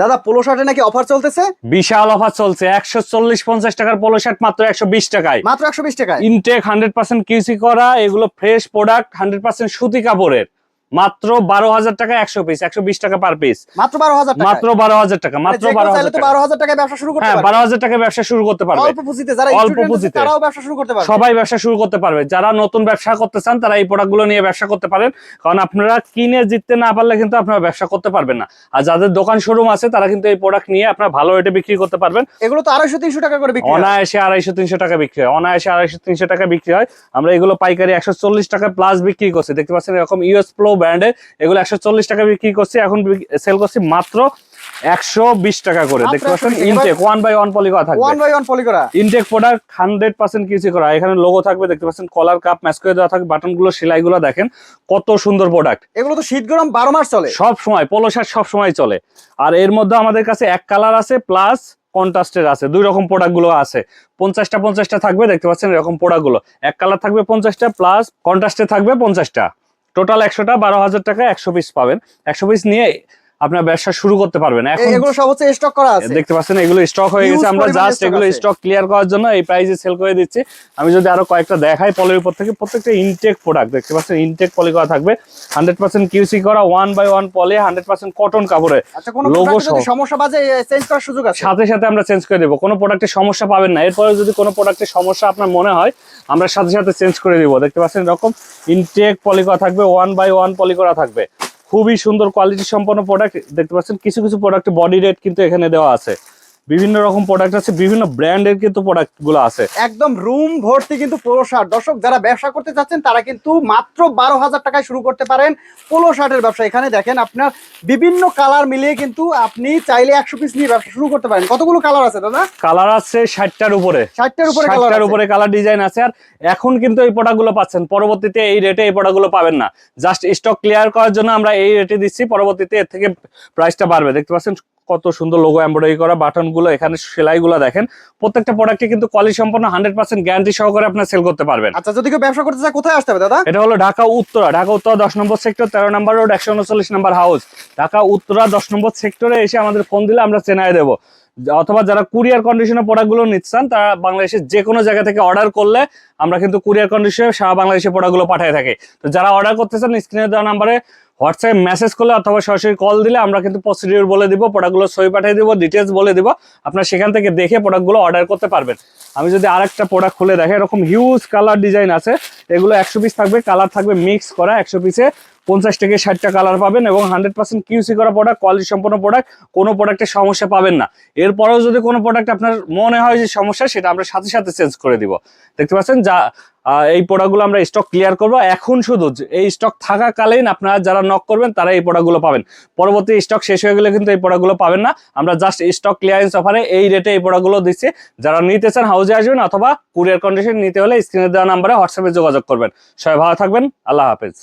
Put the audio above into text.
দাদা পোলো শার্টে নাকি অফার চলতেছে? বিশাল অফার চলছে একশো চল্লিশ পঞ্চাশ টাকার পোলো শার্ট মাত্র একশো বিশ টাকায়। মাত্র একশো বিশ টাকায়। ইনটেক হান্ড্রেড পার্সেন্ট কিউসি করা এগুলো ফ্রেশ প্রোডাক্ট হান্ড্রেড পার্সেন্ট সুতি কাপড়ের। মাত্র বারো হাজার টাকা একশো পিস একশো বিশ টাকা পার পিস মাত্র বারো হাজার মাত্র বারো হাজার টাকা মাত্র বারো হাজার টাকা। বারো হাজার টাকায় ব্যবসা শুরু করতে হ্যাঁ বারো হাজার টাকা ব্যবসা শুরু করতে পারবে। অল্প পুঁজিতে যারা অল্প পুঁজিতে। তারাও ব্যবসা শুরু করতে পারবে। সবাই ব্যবসা শুরু করতে পারবে। যারা নতুন ব্যবসা করতে চান তারা এই প্রোডাক্টগুলো নিয়ে ব্যবসা করতে পারেন। কারণ আপনারা কিনে জিততে না পারলে কিন্তু আপনারা ব্যবসা করতে পারবেন না। আর যাদের দোকান শোরুম আছে তারা কিন্তু এই প্রোডাক্ট নিয়ে আপনারা ভালো রেটে বিক্রি করতে পারবেন। এগুলো তো আড়াইশো তিনশো টাকা করে বিক্রি হয়। অনায়াসে আড়াইশো তিনশো টাকা বিক্রি হয়। অনায়াসে আড়াইশো তিনশো টাকা বিক্রি হয়। আমরা এগুলো পাইকারি একশো চল্লিশ টাকা প্লাস বিক্রি করছি। দেখতে পাচ্ছেন এরকম ইউএস প্লো ব্র্যান্ডে এগুলো একশো চল্লিশ টাকা বিক্রি করছি এখন সেল করছি মাত্র একশো বিশ টাকা করে। দেখতে পাচ্ছেন intake one by one poly করা থাকবে। ওয়ান বাই ওয়ান পলি করা। Intake product hundred percent QC করা। এখানে লোগো থাকবে দেখতে পাচ্ছেন কলার কাপ ম্যাচ করে দেওয়া থাকবে দেখেন কত সুন্দর প্রোডাক্ট এগুলো তো শীত গরম বারো মাস চলে। সব সময় পোলো শার্ট সব সময় চলে। আর এর মধ্যে আমাদের কাছে এক কালার আছে প্লাস কন্ট্রাস্টের আছে দুই রকম প্রোডাক্টগুলো আছে। পঞ্চাশটা পঞ্চাশটা থাকবে দেখতে পাচ্ছেন এরকম প্রোডাক্টগুলো এক কালার থাকবে পঞ্চাশটা প্লাস কন্ট্রাস্টে থাকবে পঞ্চাশটা। টোটাল একশোটা বারো হাজার টাকা একশো পিস পাবেন। একশো পিস নিয়ে আপনার ব্যবসা শুরু করতে পারবেন। এখন এগুলো সব হচ্ছে স্টক করা আছে। দেখতে পাচ্ছেন এগুলো স্টক হয়ে গেছে। আমরা জাস্ট এগুলো স্টক ক্লিয়ার করার জন্য এই প্রাইসে সেল করে দিচ্ছি। আমি যদি আরও কয়েকটা দেখাই পলের উপর থেকে প্রত্যেকটা ইনটেক প্রোডাক্ট দেখতে পাচ্ছেন ইনটেক পলি করা থাকবে। হান্ড্রেড পার্সেন্ট কিউসি করা one by one poly hundred percent cotton কাপড়ে। আচ্ছা যদি সহ। সমস্যা বাজে চেঞ্জ করার সুযোগ আছে? সাথে সাথে আমরা চেঞ্জ করে দেবো। কোনো প্রোডাক্টের সমস্যা পাবেন না। এরপরে যদি কোনো প্রোডাক্টের সমস্যা আপনার মনে হয় আমরা সাথে সাথে চেঞ্জ করে দিব। দেখতে পাচ্ছেন এরকম ইনটেক পলি করা থাকবে ওয়ান বাই ওয়ান পলি করা থাকবে। খুবই সুন্দর কোয়ালিটি সম্পন্ন প্রোডাক্ট দেখতে পাচ্ছেন। কিছু কিছু প্রোডাক্ট বডি রেট কিন্তু এখানে দেওয়া আছে। বিভিন্ন রকম প্রোডাক্ট আছে বিভিন্ন ব্র্যান্ডের কিন্তু প্রোডাক্টগুলো আছে। একদম রুম ভর্তি কিন্তু পোলো শার্ট দর্শক যারা ব্যবসা করতে চাচ্ছেন তারা কিন্তু মাত্র বারো হাজার টাকায় শুরু করতে পারেন পোলো শার্টের ব্যবসা। এখানে দেখেন আপনার বিভিন্ন কালার মিলিয়ে কিন্তু আপনি চাইলে একশো পিস নিয়ে ব্যবসা শুরু করতে পারেন। কতগুলো কালার আছে দাদা? কালার আছে ষাটটার উপরে। ষাটটার উপরে কালার ষাটটার উপরে কালার ডিজাইন আছে। আর এখন কিন্তু এই প্রোডাক্টগুলো পাচ্ছেন। পরবর্তীতে এই রেটে এই প্রোডাক্টগুলো পাবেন না। জাস্ট স্টক ক্লিয়ার করার জন্য আমরা এই রেটে দিচ্ছি। পরবর্তীতে এর থেকে প্রাইসটা বাড়বে। দেখতে পাচ্ছেন কত সুন্দর লোগো এমব্রয়ডারি করা বাটনগুলো এখানে সেলাইগুলো দেখেন। প্রত্যেকটা প্রোডাক্টে কিন্তু কোয়ালিটি সম্পন্ন হান্ড্রেড পার্সেন্ট গ্যারান্টি সহকারে আপনার সেল করতে পারবেন। আচ্ছা যদি কেউ ব্যবসা করতে চায় কোথায় আসতে হবে দাদা? এটা হলো ঢাকা উত্তরা। ঢাকা উত্তরা দশ নম্বর সেক্টর তেরো নম্বর রোড একশো উনচল্লিশ নম্বর হাউস ঢাকা উত্তরা দশ নম্বর সেক্টরে এসে আমাদের ফোন দিলে আমরা চেনাই দেবো। অথবা যারা কুরিয়ার কন্ডিশনে প্রোডাক্টগুলো নিচ্ছেন তারা বাংলাদেশের যে কোনো জায়গা থেকে অর্ডার করলে আমরা কিন্তু কুরিয়ার কন্ডিশনে সারা বাংলাদেশে প্রোডাক্টগুলো পাঠিয়ে থাকি। তো যারা অর্ডার করতে চান স্ক্রিনে দেওয়া নাম্বারে হোয়াটসঅ্যাপ মেসেজ করলে অথবা সরাসরি কল দিলে আমরা কিন্তু প্রসিডিউর বলে দিব প্রোডাক্টগুলো সই পাঠিয়ে দিব ডিটেলস বলে দিব। আপনার সেখান থেকে দেখে প্রোডাক্টগুলো অর্ডার করতে পারবেন। আমি যদি আর একটা প্রোডাক্ট খুলে দেখে, এরকম হিউজ কালার ডিজাইন আছে, এগুলো একশো পিস থাকবে কালার থাকবে মিক্স করা একশো পিসে পঞ্চাশ থেকে ষাটটা কালার পাবেন এবং হান্ড্রেড পার্সেন্ট কিউসি করা প্রোডাক্ট কোয়ালিটি সম্পন্ন প্রোডাক্ট কোনো প্রোডাক্টের সমস্যা পাবেন না। এরপরেও যদি কোনো প্রোডাক্ট আপনার মনে হয় যে সমস্যা, সেটা আমরা সাথে সাথে চেঞ্জ করে দিব। দেখতে পাচ্ছেন, যা এই প্রোডাক্টগুলো আমরা স্টক ক্লিয়ার করব। এখন শুধু এই স্টক থাকাকালীন আপনারা যারা নক করবেন, তারা এই প্রোডাক্টগুলো পাবেন। পরবর্তী স্টক শেষ হয়ে গেলে কিন্তু এই প্রোডাক্টগুলো পাবেন না। আমরা জাস্ট স্টক ক্লিয়ারেন্স অফারে এই রেটে এই প্রোডাক্টগুলো দিচ্ছি। যারা নিতে চান হাউজে আসবেন অথবা কুরিয়ার কন্ডিশন নিতে হলে স্ক্রিনে দেওয়া নাম্বারে হোয়াটসঅ্যাপে যোগাযোগ করবেন। সবাই ভালো থাকবেন। আল্লাহ হাফেজ।